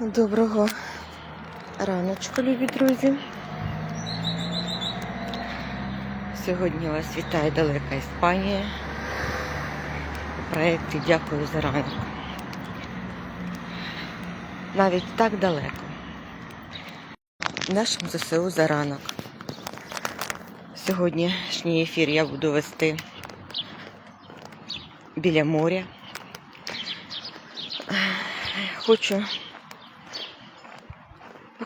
Доброго раночку, любі друзі. Сьогодні вас вітає далека Іспанія. У проєкті Дякую за ранок. Навіть так далеко. Нашим ЗСУ за ранок. Сьогоднішній ефір я буду вести біля моря. Хочу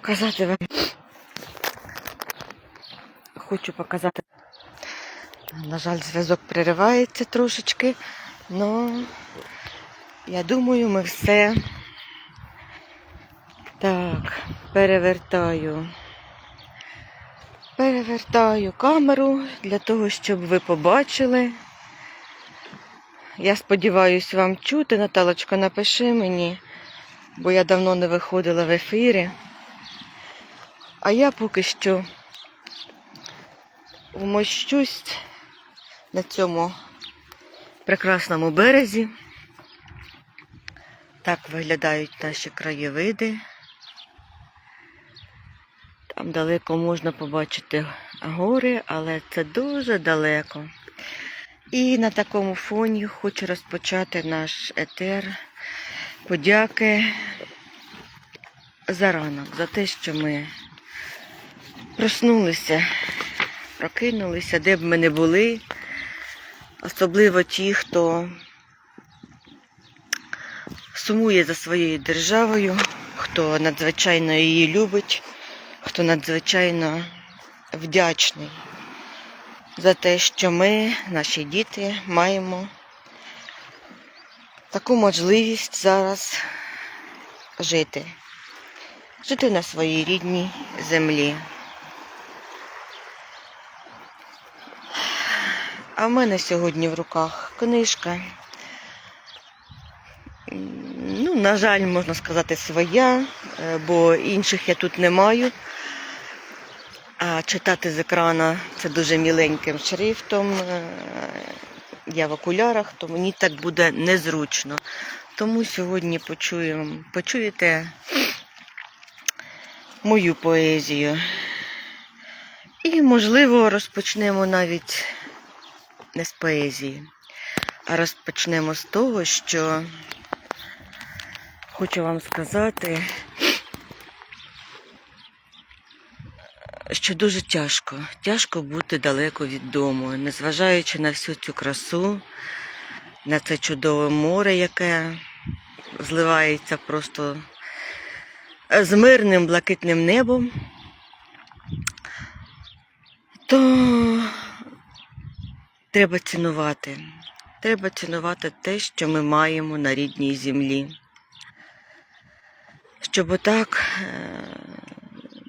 показати вам. Хочу показати. На жаль, зв'язок переривається трошечки, але я думаю, ми все так, перевертаю. Перевертаю камеру для того, щоб ви побачили. Я сподіваюся, вам чути. Наталочка, напиши мені, бо я давно не виходила в ефірі. А я поки що вмощусь на цьому прекрасному березі. Так виглядають наші краєвиди. Там далеко можна побачити гори, але це дуже далеко. І на такому фоні хочу розпочати наш етер. Подяки за ранок, за те, що ми проснулися, прокинулися, де б ми не були. Особливо ті, хто сумує за своєю державою, хто надзвичайно її любить, хто надзвичайно вдячний за те, що ми, наші діти, маємо таку можливість зараз жити. Жити на своїй рідній землі. А в мене сьогодні в руках книжка. Ну, на жаль, можна сказати, своя, е, бо інших я тут не маю. А читати з екрана це дуже міленьким шрифтом. Е, Я в окулярах, то мені так буде незручно. Тому сьогодні почуємо, почуєте мою поезію. І, можливо, розпочнемо навіть не з поезії, а розпочнемо з того, що хочу вам сказати, що дуже тяжко. Тяжко бути далеко від дому, незважаючи на всю цю красу, на це чудове море, яке зливається просто з мирним блакитним небом, то треба цінувати. Треба цінувати те, що ми маємо на рідній землі. Щоб отак е,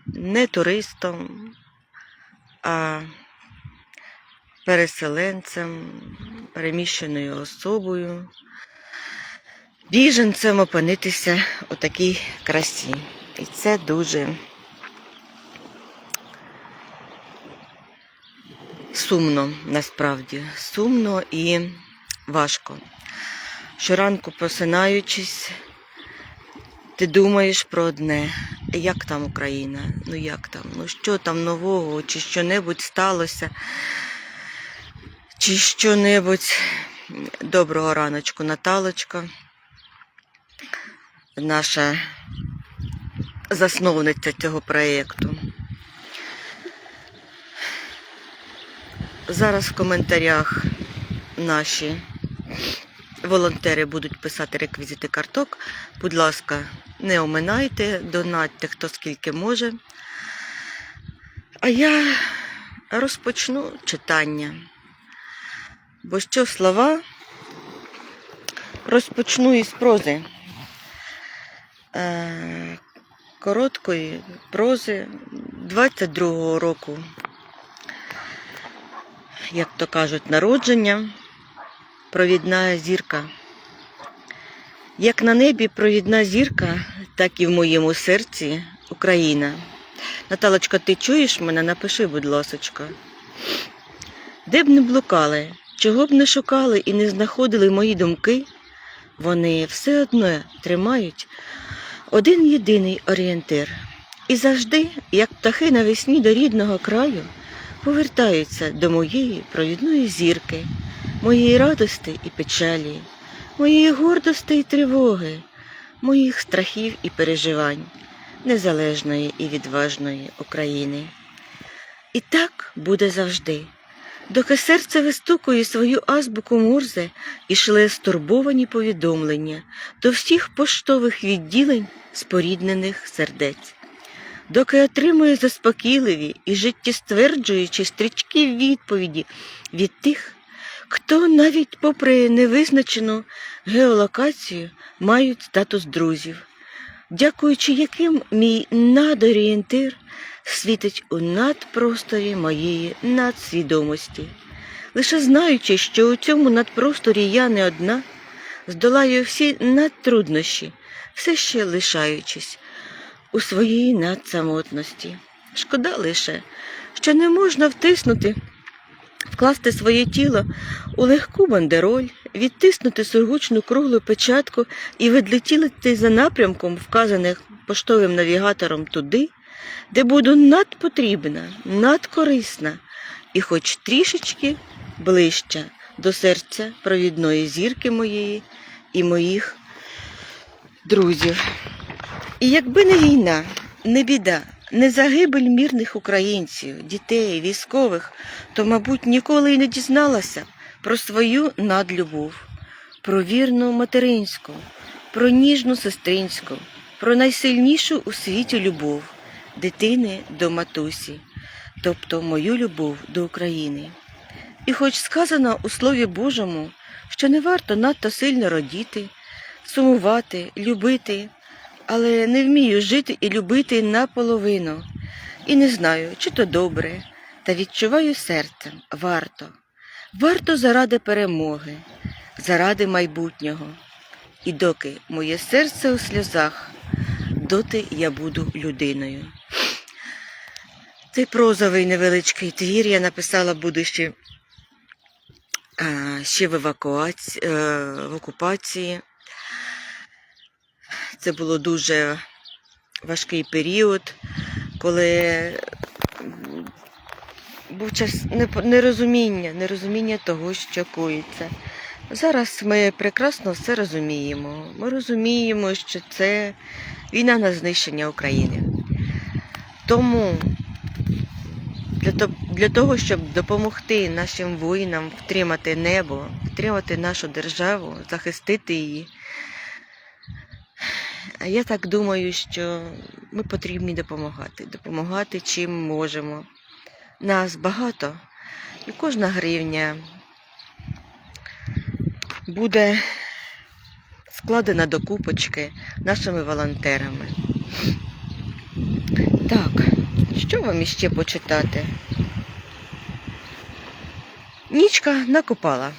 не туристом, а переселенцем, переміщеною особою, біженцем опинитися у такій красі. І це дуже сумно насправді. Сумно і важко. Щоранку просинаючись, ти думаєш про одне. Як там Україна? Ну як там? Ну що там нового? Чи що-небудь сталося? Чи що-небудь доброго раночку, Наталочка, наша засновниця цього проєкту. Зараз в коментарях наші волонтери будуть писати реквізити карток. Будь ласка, не оминайте, донатьте хто скільки може. А я розпочну читання. Бо що слова розпочну із прози. Е, Короткої прози 22-го року, як то кажуть, народження, провідна зірка. Як на небі провідна зірка, так і в моєму серці Україна. Наталочка, ти чуєш мене? Напиши, будь ласочка. Де б не блукали, чого б не шукали і не знаходили мої думки, вони все одно тримають один єдиний орієнтир. І завжди, як птахи навесні до рідного краю, повертаються до моєї провідної зірки, моєї радости і печалі, моєї гордості і тривоги, моїх страхів і переживань, незалежної і відважної України. І так буде завжди. Доки серце вистукує свою азбуку Морзе і шле стурбовані повідомлення до всіх поштових відділень споріднених сердець, доки отримує заспокійливі і життєстверджуючі стрічки відповіді від тих, хто навіть попри невизначену геолокацію мають статус друзів, дякуючи яким мій надорієнтир світить у надпросторі моєї надсвідомості. Лише знаючи, що у цьому надпросторі я не одна, здолаю всі надтруднощі, все ще лишаючись у своїй надсамотності. Шкода лише, що не можна втиснути, вкласти своє тіло у легку бандероль, відтиснути сургучну круглу печатку і відлетіти за напрямком, вказаних поштовим навігатором туди, де буду надпотрібна, надкорисна і хоч трішечки ближча до серця провідної зірки моєї і моїх друзів. І якби не війна, не біда, не загибель мірних українців, дітей, військових, то, мабуть, ніколи й не дізналася про свою надлюбов, про вірну материнську, про ніжну сестринську, про найсильнішу у світі любов дитини до матусі, тобто мою любов до України. І хоч сказано у Слові Божому, що не варто надто сильно родіти, сумувати, любити, але не вмію жити і любити наполовину. І не знаю, чи то добре, та відчуваю серцем, варто. Варто заради перемоги, заради майбутнього. І доки моє серце у сльозах, доти я буду людиною. Цей прозовий невеличкий твір я написала, будучи ще в, евакуації, в окупації. Це було дуже важкий період, коли був час нерозуміння, нерозуміння того, що коїться. Зараз ми прекрасно все розуміємо. Ми розуміємо, що це війна на знищення України. Тому для того, щоб допомогти нашим воїнам втримати небо, втримати нашу державу, захистити її, а я так думаю, що ми потрібні допомагати, допомагати чим можемо. Нас багато, і кожна гривня буде складена до купочки нашими волонтерами. Так, що вам іще почитати? Нічка накопала.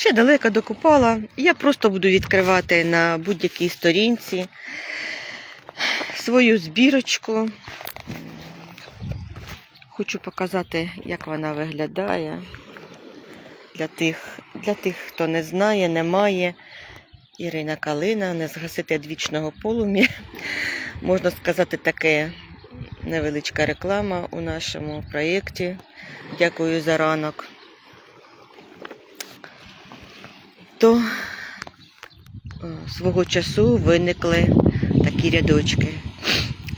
Ще далеко докопала. Я просто буду відкривати на будь-якій сторінці свою збірочку. Хочу показати, як вона виглядає. Для тих, для тих, хто не знає, не має. Ірина Калина, не згасити двічного полум'я. Можна сказати, таке невеличка реклама у нашому проєкті. Дякую за ранок. То е, свого часу виникли такі рядочки.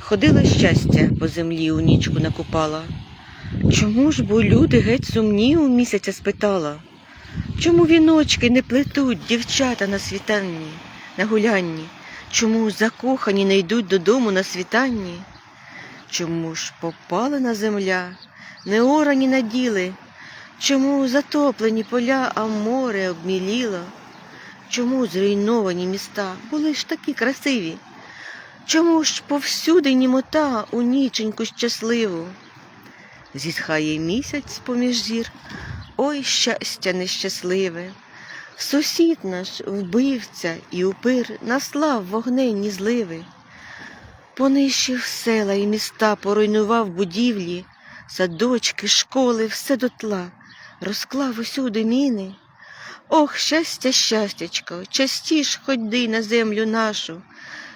Ходила щастя по землі у нічку накупала. Чому ж бо люди геть сумні у місяця спитала? Чому віночки не плетуть дівчата на світанні, на гулянні? Чому закохані не йдуть додому на світанні? Чому ж попалена земля, неорані наділи? Чому затоплені поля, а море обміліло? Чому зруйновані міста були ж такі красиві? Чому ж повсюди німота у ніченьку щасливу? Зітхає місяць поміж зір, ой, щастя нещасливе. Сусід наш, вбивця і упир, наслав вогненні зливи. Понищив села і міста, поруйнував будівлі, садочки, школи, все дотла, розклав усюди міни. Ох, щастя, щастячко, частіш ходи на землю нашу,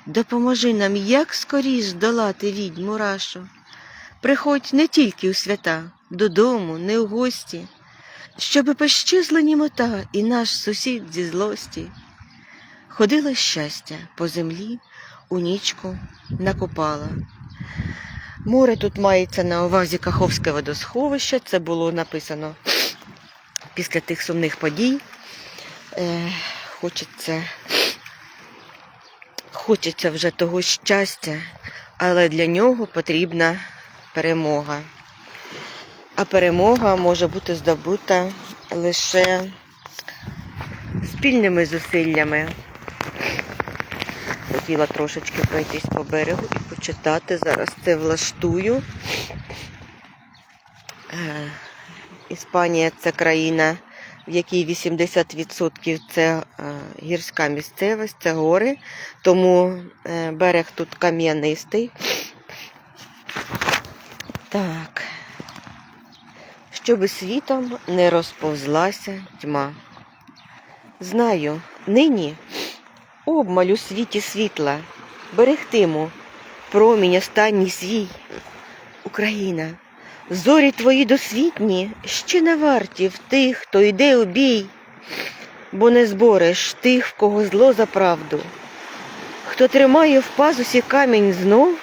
допоможи нам як скоріш долати відьму рашу. Приходь не тільки у свята, додому, не у гості, щоби пощезла німота і наш сусід зі злості. Ходила щастя по землі, у нічку накопала. Море тут мається на увазі Каховське водосховище. Це було написано після тих сумних подій. Е, хочеться, хочеться вже того щастя, але для нього потрібна перемога. А перемога може бути здобута лише спільними зусиллями. Хотіла трошечки пройтись по берегу і почитати. Зараз це влаштую. Іспанія це країна, в якій 80% це е, гірська місцевість, це гори, тому е, берег тут кам'янистий. Так. Щоби світом не розповзлася тьма. Знаю, нині обмаль у світі світла, берегтиму промінь останній свій. Україна, зорі твої досвітні ще не варті в тих, хто йде у бій, бо не збореш тих, в кого зло за правду. Хто тримає в пазусі камінь знов,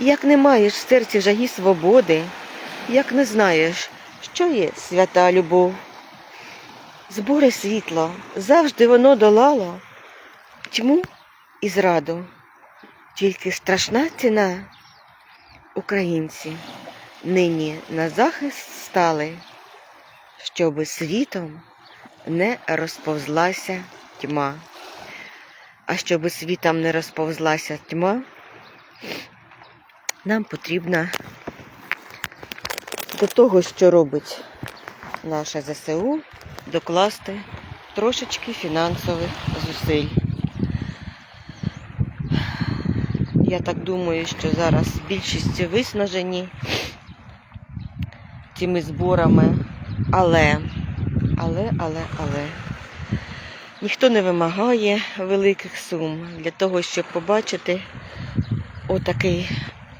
як не маєш в серці жаги свободи, як не знаєш, що є свята любов. Збори світло, завжди воно долало тьму і зраду. Тільки страшна ціна. Українці нині на захист стали, щоби світом не розповзлася тьма. А щоби світом не розповзлася тьма, нам потрібно до того, що робить наше ЗСУ, докласти трошечки фінансових зусиль. Я так думаю, що зараз більшість виснажені цими зборами, але, але, але, але ніхто не вимагає великих сум для того, щоб побачити отакий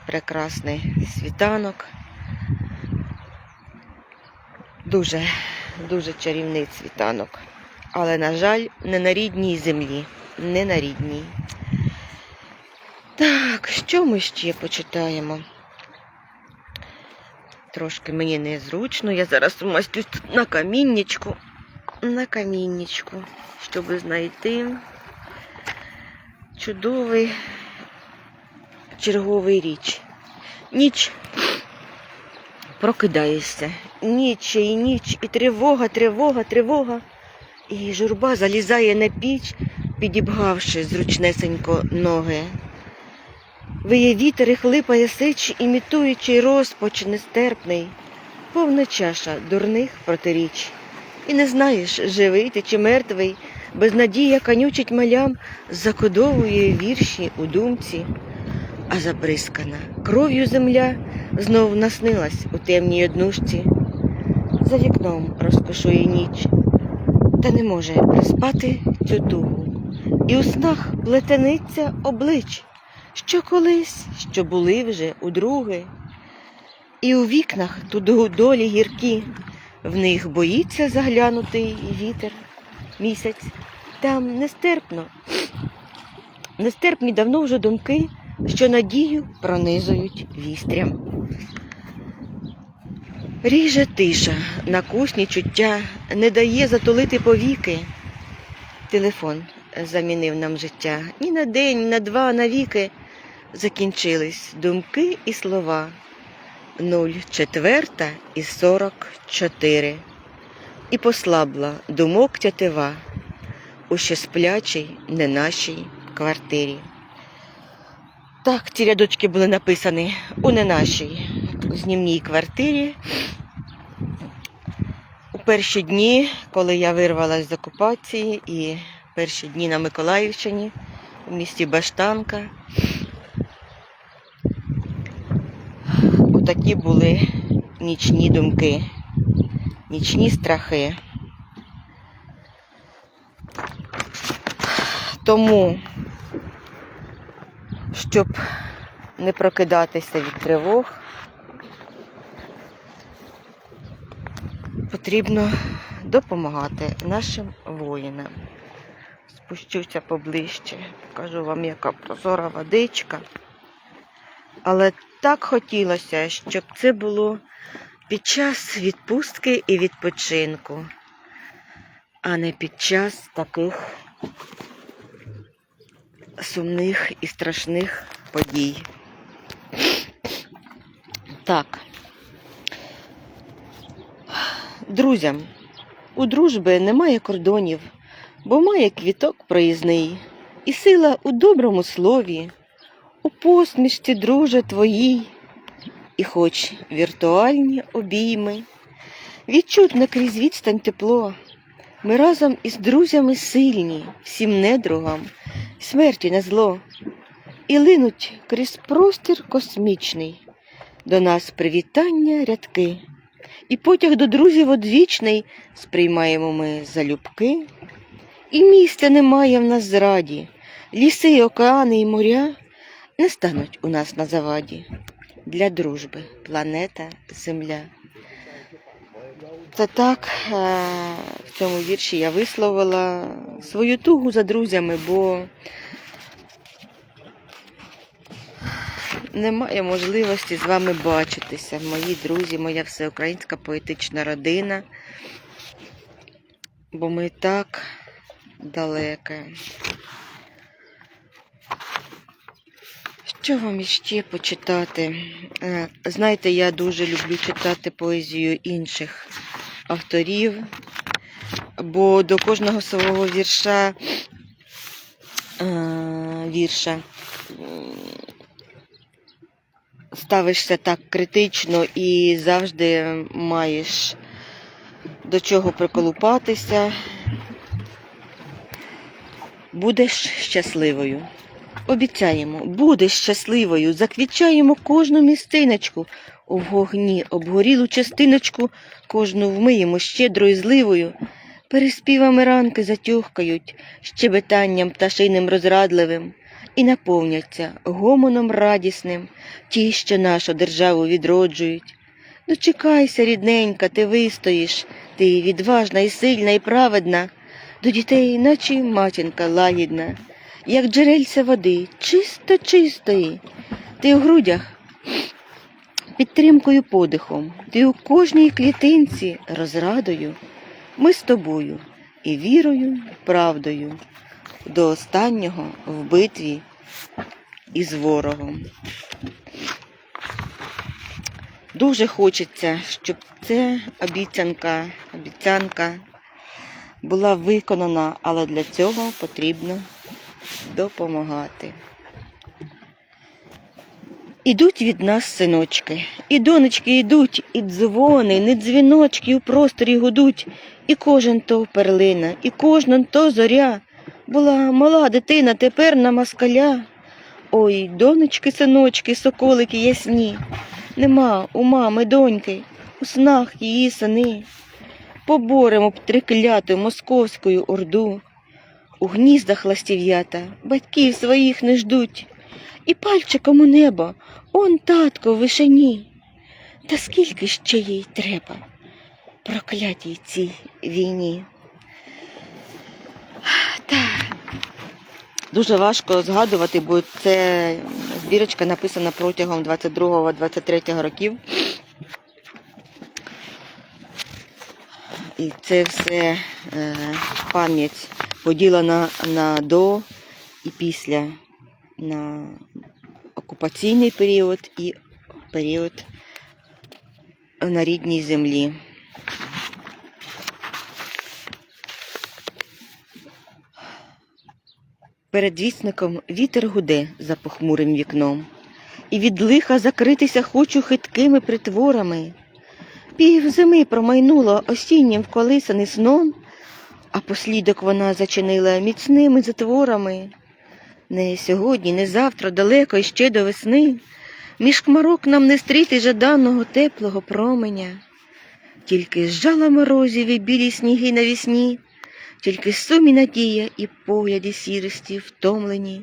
прекрасний світанок. Дуже, дуже чарівний світанок. Але, на жаль, не на рідній землі. Не на рідній. Так, що ми ще почитаємо? Трошки мені незручно. Я зараз умастюсь тут на каміннячку. На каміннячку, щоб знайти чудовий черговий річ. Ніч прокидаєшся. Ніч і ніч, і тривога, тривога, тривога. І журба залізає на піч, підібгавши зручнесенько ноги. Виє вітер і хлипає сич, імітуючи розпач нестерпний, повна чаша дурних протиріч. І не знаєш, живий ти чи мертвий, безнадія канючить малям, закодовує вірші у думці, а забризкана кров'ю земля знов наснилась у темній однушці. За вікном розкошує ніч, та не може приспати цю тугу. І у снах плетениця облич, що колись, що були вже удруге. І у вікнах туди долі гіркі, в них боїться заглянутий вітер, місяць. Там нестерпно, нестерпні давно вже думки, що надію пронизують вістрям. Ріже тиша, накусні чуття, не дає затулити повіки. Телефон замінив нам життя. Ні на день, ні на два, на віки закінчились думки і слова. Нуль четверта і сорок чотири. І послабла думок тятива у ще сплячій, не нашій квартирі. Так, ці рядочки були написані у не нашій знімній квартирі. У перші дні, коли я вирвалась з окупації, і перші дні на Миколаївщині, у місті Баштанка. Отакі були нічні думки, нічні страхи. Тому щоб не прокидатися від тривог, потрібно допомагати нашим воїнам. Спущуся поближче, покажу вам, яка прозора водичка. Але так хотілося, щоб це було під час відпустки і відпочинку, а не під час таких сумних і страшних подій. Так. Друзям, у дружби немає кордонів, бо має квіток проїзний, і сила у доброму слові, у посмішці, друже твоїй, і хоч віртуальні обійми, відчутно крізь відстань тепло, ми разом із друзями сильні, всім недругам, смерті на зло, і линуть крізь простір космічний, до нас привітання рядки. І потяг до друзів одвічний сприймаємо ми залюбки. І місця немає в нас зраді, ліси, океани і моря не стануть у нас на заваді. Для дружби планета Земля. Це так, е, в цьому вірші я висловила свою тугу за друзями, бо немає можливості з вами бачитися. Мої друзі, моя всеукраїнська поетична родина. Бо ми так далеко. Що вам іще почитати? Е, Знаєте, я дуже люблю читати поезію інших авторів, бо до кожного свого вірша е, вірша ставишся так критично і завжди маєш до чого приколупатися. Будеш щасливою. Обіцяємо, будеш щасливою, заквічаємо кожну містиночку у вогні, обгорілу частиночку, кожну вмиємо щедро і зливою. Переспівами ранки затюхкають, щебетанням пташиним розрадливим, і наповняться гомоном радісним ті, що нашу державу відроджують. Дочекайся, рідненька, ти вистоїш, ти відважна і сильна, і праведна, до дітей, наче матінка лагідна, як джерельця води, чисто чистої. Ти у грудях підтримкою подихом, ти у кожній клітинці розрадою. Ми з тобою і вірою, і правдою до останнього в битві із ворогом. Дуже хочеться, щоб ця обіцянка, обіцянка була виконана, але для цього потрібно допомагати. Ідуть від нас синочки, і донечки йдуть, і дзвони, не дзвіночки у просторі гудуть, і кожен то перлина, і кожен то зоря. Була мала дитина, тепер на москаля. Ой, донечки, синочки, соколики ясні. Нема у мами доньки, у снах її сини. Поборемо б трикляту московську орду. У гніздах ластів'ята батьків своїх не ждуть. І пальчиком у небо, он татко в вишені. Та скільки ще їй треба, проклятій цій війні. Так. Дуже важко згадувати, бо це збірочка написана протягом 22-23 років. І це все е, пам'ять поділена на до і після, на окупаційний період і період на рідній землі. Перед вісником вітер гуде за похмурим вікном, і від лиха закритися хочу хиткими притворами. Пів зими промайнуло осіннім вколисаний сном, а послідок вона зачинила міцними затворами. Не сьогодні, не завтра, далеко і ще до весни, між хмарок нам не стріти жаданого теплого променя, тільки зжала морозів і білі сніги навісні, тільки сумі надія і погляді сірості втомлені.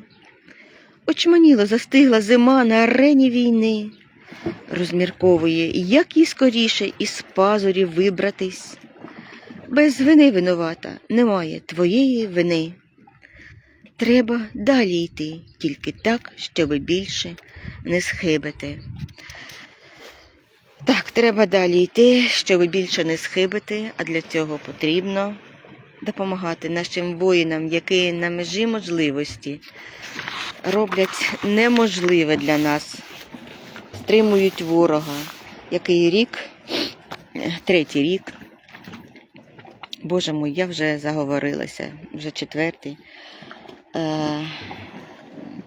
очманіло застигла зима на арені війни, розмірковує, як їй скоріше із пазурів вибратись. Без вини винувата немає твоєї вини. Треба далі йти, тільки так, щоби більше не схибити. Так, треба далі йти, щоб більше не схибити, а для цього потрібно допомагати нашим воїнам, які на межі можливості роблять неможливе для нас, стримують ворога. Який рік, третій рік. Боже мой, я вже заговорилася, вже четвертий. Е,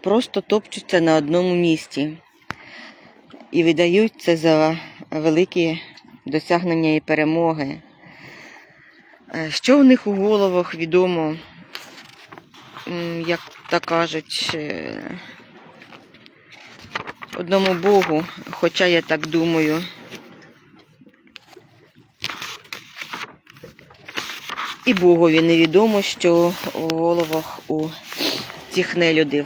просто топчуться на одному місці і видають це за великі досягнення і перемоги. Е, Що в них у головах відомо, як то кажуть, е, одному Богу, хоча я так думаю. І Богові невідомо, що у головах у цих нелюдів.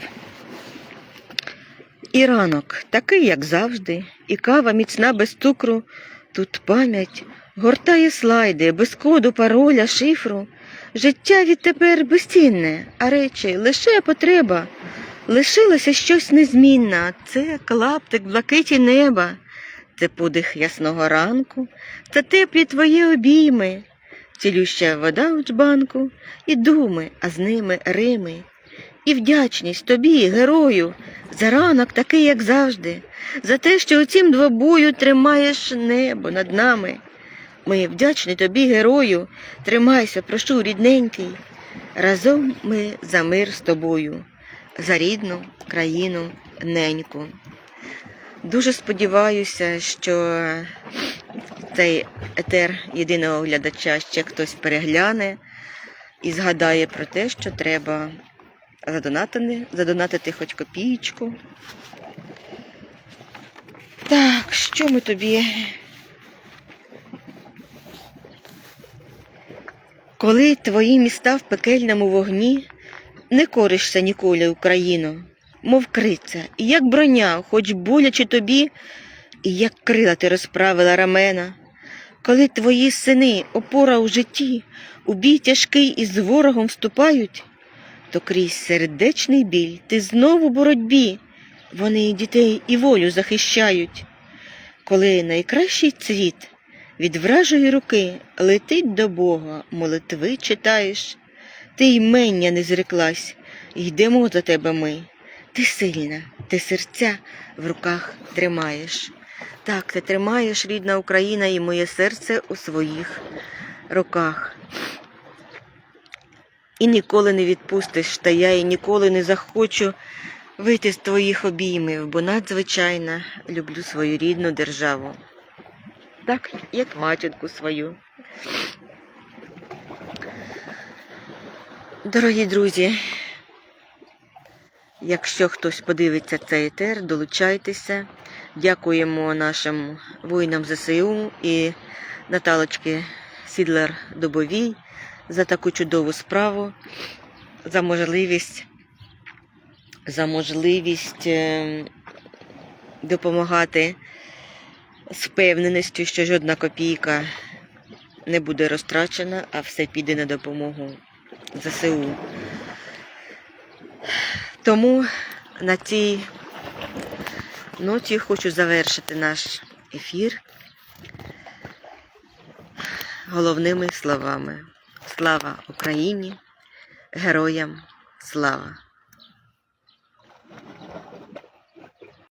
І ранок такий, як завжди, і кава міцна без цукру. Тут пам'ять гортає слайди, без коду, пароля, шифру. Життя відтепер безцінне, а речі лише потреба. Лишилося щось незмінне, це клаптик блакиті неба, це подих ясного ранку, це теплі твої обійми, цілюща вода у джбанку, і думи, а з ними Рими. І вдячність тобі, герою, за ранок такий, як завжди, за те, що у цім двобою тримаєш небо над нами. Ми вдячні тобі, герою, тримайся, прошу, рідненький. Разом ми за мир з тобою, за рідну країну неньку. Дуже сподіваюся, що цей етер єдиного глядача ще хтось перегляне і згадає про те, що треба задонатити, задонатити хоч копієчку. Так, що ми тобі? Коли твої міста в пекельному вогні, не коришся ніколи, Україно, мов криця, і як броня, хоч боляче тобі, і як крила ти розправила рамена. Коли твої сини, опора у житті, у бій тяжкий із ворогом вступають, то крізь сердечний біль ти знову боротьбі, вони і дітей і волю захищають. Коли найкращий цвіт від вражої руки летить до Бога, молитви читаєш, ти ймення не зреклась, йдемо за тебе ми. Ти сильна, ти серця в руках тримаєш. Так, ти тримаєш, рідна Україна, і моє серце у своїх руках. І ніколи не відпустиш, та я і ніколи не захочу вийти з твоїх обіймів, бо надзвичайно люблю свою рідну державу. Так, як матінку свою. Дорогі друзі, якщо хтось подивиться цей етер, долучайтеся. Дякуємо нашим воїнам ЗСУ і Наталочки Сідлер Добовій за таку чудову справу, за можливість, за можливість е, допомагати з впевненістю, що жодна копійка не буде розтрачена, а все піде на допомогу ЗСУ. Тому на цій ноті хочу завершити наш ефір головними словами. Слава Україні! Героям слава!